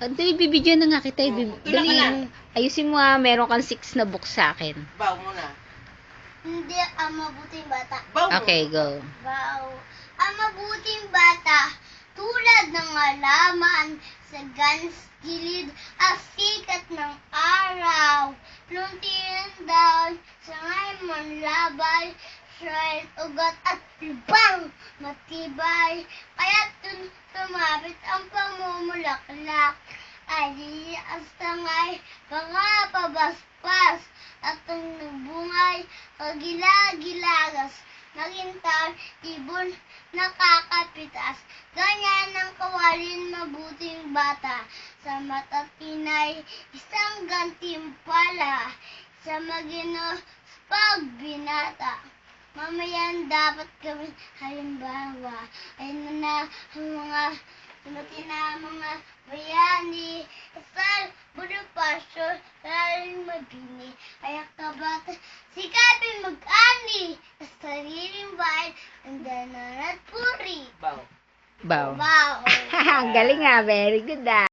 Dali, bibidyo na nga kita. Bib- Tulak ka dali, na. ayusin mo ah, meron kang six na book sa akin. Bow muna. Hindi ang mabuting bata. Bow Okay, go. Wow. Ang mabuting bata, tulad ng halaman sa gans gilid, ang sikat ng araw. Luntian daw, sa ngayon manlabay, Shred, ugat at libang matibay. Kaya tun tumapit ang pamumulaklak. Ay ang sangay, mga pabaspas. At ang nagbungay, kagilagilagas. Nagintar, ibon, nakakapitas. Ganyan ang kawalin mabuting bata. Sa matatinay, isang gantimpala. Sa magino, pag Mamayan dapat gawin halimbawa ay na mga Tumati na mga bayani, kasal, Bonifacio, laling mabini, ayak na bata, sikapin mag-ani, sa sariling bahay, ang danan at puri. Bow. Bow. Wow! Galing ah, very good ah.